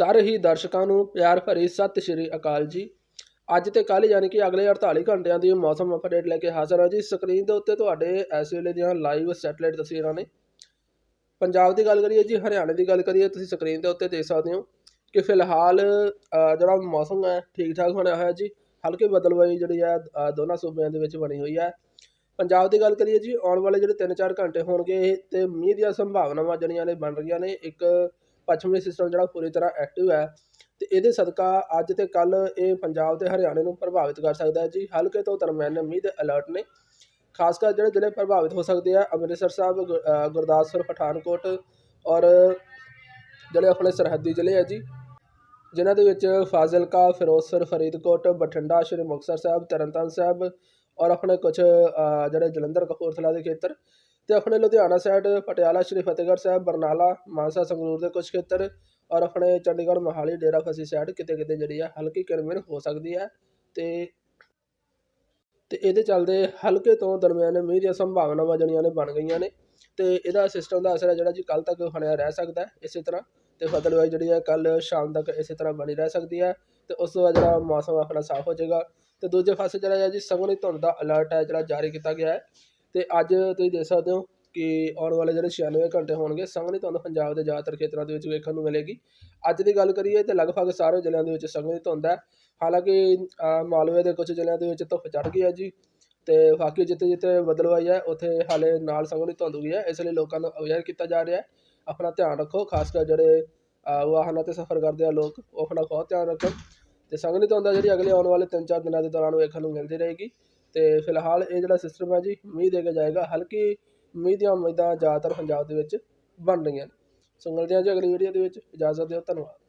ਸਾਰੇ ਹੀ ਦਰਸ਼ਕਾਂ ਨੂੰ ਪਿਆਰ ਭਰੀ ਸਤਿ ਸ਼੍ਰੀ ਅਕਾਲ ਜੀ। ਅੱਜ ਤੇ ਕੱਲ੍ਹ ਯਾਨੀ ਕਿ ਅਗਲੇ 48 ਘੰਟਿਆਂ ਦੀ ਮੌਸਮ ਅਪਡੇਟ ਲੈ ਕੇ ਹਾਜ਼ਰ ਹਾਂ ਜੀ। ਸਕਰੀਨ ਦੇ ਉੱਤੇ ਤੁਹਾਡੇ ਇਸ ਵੇਲੇ ਦੀਆਂ ਲਾਈਵ ਸੈਟੇਲਾਈਟ ਤਸਵੀਰਾਂ ਨੇ। ਪੰਜਾਬ ਦੀ ਗੱਲ ਕਰੀਏ ਜੀ, ਹਰਿਆਣੇ ਦੀ ਗੱਲ ਕਰੀਏ, ਤੁਸੀਂ ਸਕਰੀਨ ਦੇ ਉੱਤੇ ਦੇਖ ਸਕਦੇ ਹੋ ਕਿ ਫਿਲਹਾਲ ਜਿਹੜਾ ਮੌਸਮ ਹੈ ਠੀਕ ਠਾਕ ਬਣਿਆ ਹੋਇਆ ਜੀ। ਹਲਕੇ ਬਦਲਵਾਈ ਜਿਹੜੀ ਹੈ ਦੋਨਾਂ ਸੂਬਿਆਂ ਦੇ ਵਿੱਚ ਬਣੀ ਹੋਈ ਹੈ। ਪੰਜਾਬ ਦੀ ਗੱਲ ਕਰੀਏ ਜੀ, ਆਉਣ ਵਾਲੇ ਜਿਹੜੇ 3-4 ਘੰਟੇ ਹੋਣਗੇ ਤੇ ਮੀਂਹ ਦੀਆਂ ਸੰਭਾਵਨਾਵਾਂ ਜਿਹੜੀਆਂ ਨੇ ਬਣ ਰਹੀਆਂ ਨੇ। ਇੱਕ ਪੱਛਮੀ ਸਿਸਟਮ ਜਿਹੜਾ ਪੂਰੀ ਤਰ੍ਹਾਂ ਐਕਟਿਵ ਹੈ ਤੇ ਇਹਦੇ ਸਦਕਾ ਅੱਜ ਤੇ ਕੱਲ ਇਹ ਪੰਜਾਬ ਤੇ ਹਰਿਆਣੇ ਨੂੰ ਪ੍ਰਭਾਵਿਤ ਕਰ ਸਕਦਾ ਹੈ ਜੀ। ਹਲਕੇ ਤੋਂ ਦਰਮਿਆਨੇ ਮੀਂਹ ਦੇ ਅਲਰਟ ਨੇ। ਖਾਸ ਕਰ ਜਿਹੜੇ ਜ਼ਿਲ੍ਹੇ ਪ੍ਰਭਾਵਿਤ ਹੋ ਸਕਦੇ ਆ, ਅੰਮ੍ਰਿਤਸਰ ਸਾਹਿਬ, ਗੁ- ਗੁਰਦਾਸਪੁਰ, ਪਠਾਨਕੋਟ ਔਰ ਜਿਹੜੇ ਆਪਣੇ ਸਰਹੱਦੀ ਜ਼ਿਲ੍ਹੇ ਆ ਜੀ, ਜਿਨ੍ਹਾਂ ਦੇ ਵਿੱਚ ਫਾਜ਼ਿਲਕਾ, ਫਿਰੋਜ਼ਪੁਰ, ਫਰੀਦਕੋਟ, ਬਠਿੰਡਾ, ਸ਼੍ਰੀ ਮੁਕਤਸਰ ਸਾਹਿਬ, ਤਰਨਤਾਰਨ ਸਾਹਿਬ ਔਰ ਆਪਣੇ ਕੁਝ ਜਿਹੜੇ ਜਲੰਧਰ ਕਪੂਰਥਲਾ ਦੇ ਖੇਤਰ ਤੇ ਆਪਣੇ ਲੁਧਿਆਣਾ ਸਾਈਡ ਪਟਿਆਲਾ ਸ਼੍ਰੀ ਫਤਿਹਗੜ੍ਹ ਸਾਹਿਬ, ਬਰਨਾਲਾ, ਮਾਨਸਾ, ਸੰਗਰੂਰ ਦੇ ਕੁਝ ਖੇਤਰ ਔਰ ਆਪਣੇ ਚੰਡੀਗੜ੍ਹ ਮੋਹਾਲੀ, ਡੇਰਾ ਫਸੀ ਸਾਈਡ ਕਿਤੇ ਕਿਤੇ ਜਿਹੜੀ ਹੈ ਹਲਕੀ ਕਿਰਮਿਰ ਹੋ ਸਕਦੀ ਹੈ ਤੇ ਤੇ ਇਹਦੇ ਚੱਲਦੇ ਹਲਕੇ ਤੋਂ ਦਰਮਿਆਨੇ ਮੀਂਹ ਦੀਆਂ ਸੰਭਾਵਨਾਵਾਂ ਜਿਹੜੀਆਂ ਨੇ ਬਣ ਗਈਆਂ ਨੇ ਤੇ ਇਹਦਾ ਸਿਸਟਮ ਦਾ ਅਸਰ ਹੈ ਜਿਹੜਾ ਜੀ ਕੱਲ ਤੱਕ ਬਣਿਆ ਰਹਿ ਸਕਦਾ ਹੈ ਇਸੇ ਤਰ੍ਹਾਂ ਤੇ ਬਦਲਵਾਈ ਜਿਹੜੀ ਹੈ ਕੱਲ ਸ਼ਾਮ ਤੱਕ ਇਸੇ ਤਰ੍ਹਾਂ ਬਣੀ ਰਹਿ ਸਕਦੀ ਹੈ ਤੇ ਉਸ ਤੋਂ ਬਾਅਦ ਜਿਹੜਾ ਮੌਸਮ ਆਪਣਾ ਸਾਫ਼ ਹੋ ਜਾਏਗਾ ਤੇ ਦੂਜੇ ਪਾਸੇ ਜਿਹੜਾ ਹੈ ਜੀ ਸੰਘਣੀ ਧੁੰਦ ਦਾ ਅਲਰਟ ਹੈ ਜਿਹੜਾ ਜਾਰੀ ਕੀਤਾ ਗਿਆ ਹੈ। ਅਤੇ ਅੱਜ ਤੁਸੀਂ ਦੇਖ ਸਕਦੇ ਹੋ ਕਿ ਆਉਣ ਵਾਲੇ ਜਿਹੜੇ 96 ਘੰਟੇ ਹੋਣਗੇ, ਸੰਘਣੀ ਧੁੰਦ ਪੰਜਾਬ ਦੇ ਜ਼ਿਆਦਾਤਰ ਖੇਤਰਾਂ ਦੇ ਵਿੱਚ ਵੇਖਣ ਨੂੰ ਮਿਲੇਗੀ। ਅੱਜ ਦੀ ਗੱਲ ਕਰੀਏ ਤਾਂ ਲਗਭਗ ਸਾਰੇ ਜ਼ਿਲ੍ਹਿਆਂ ਦੇ ਵਿੱਚ ਸੰਘਣੀ ਧੁੰਦ ਹੈ। ਹਾਲਾਂਕਿ ਮਾਲਵੇ ਦੇ ਕੁਝ ਜ਼ਿਲ੍ਹਿਆਂ ਦੇ ਵਿੱਚ ਧੁੱਪ ਚੜ੍ਹ ਗਈ ਹੈ ਜੀ ਅਤੇ ਬਾਕੀ ਜਿੱਥੇ ਜਿੱਥੇ ਬਦਲਵਾਈ ਹੈ ਉੱਥੇ ਹਾਲੇ ਨਾਲ ਸੰਘਣੀ ਧੁੰਦ ਹੋਈ ਹੈ। ਇਸ ਲਈ ਲੋਕਾਂ ਨੂੰ ਅਵੇਅਰ ਕੀਤਾ ਜਾ ਰਿਹਾ ਹੈ। ਆਪਣਾ ਧਿਆਨ ਰੱਖੋ, ਖਾਸ ਕਰ ਜਿਹੜੇ ਵਾਹਨਾਂ ਤੇ ਸਫ਼ਰ ਕਰਦੇ ਆ ਲੋਕ, ਉਹ ਆਪਣਾ ਬਹੁਤ ਧਿਆਨ ਰੱਖਣ। ਅਤੇ ਸੰਘਣੀ ਧੁੰਦ ਹੈ ਜਿਹੜੀ ਅਗਲੇ ਆਉਣ ਵਾਲੇ 3-4 ਦਿਨਾਂ ਦੇ ਦੌਰਾਨ ਵੇਖਣ ਨੂੰ ਮਿਲਦੀ ਰਹੇਗੀ। ਅਤੇ ਫਿਲਹਾਲ ਇਹ ਜਿਹੜਾ ਸਿਸਟਮ ਹੈ ਜੀ, ਮੀਂਹ ਦੇ ਕੇ ਜਾਏਗਾ, ਹਲਕੀ ਮੀਂਹ ਦੀਆਂ ਉਮੀਦਾਂ ਜ਼ਿਆਦਾਤਰ ਪੰਜਾਬ ਦੇ ਵਿੱਚ ਬਣ ਰਹੀਆਂ ਨੇ। ਸੋ ਮਿਲਦੇ ਹਾਂ ਜੀ ਅਗਲੀ ਵੀਡੀਓ ਦੇ ਵਿੱਚ। ਇਜਾਜ਼ਤ ਦਿਓ, ਧੰਨਵਾਦ।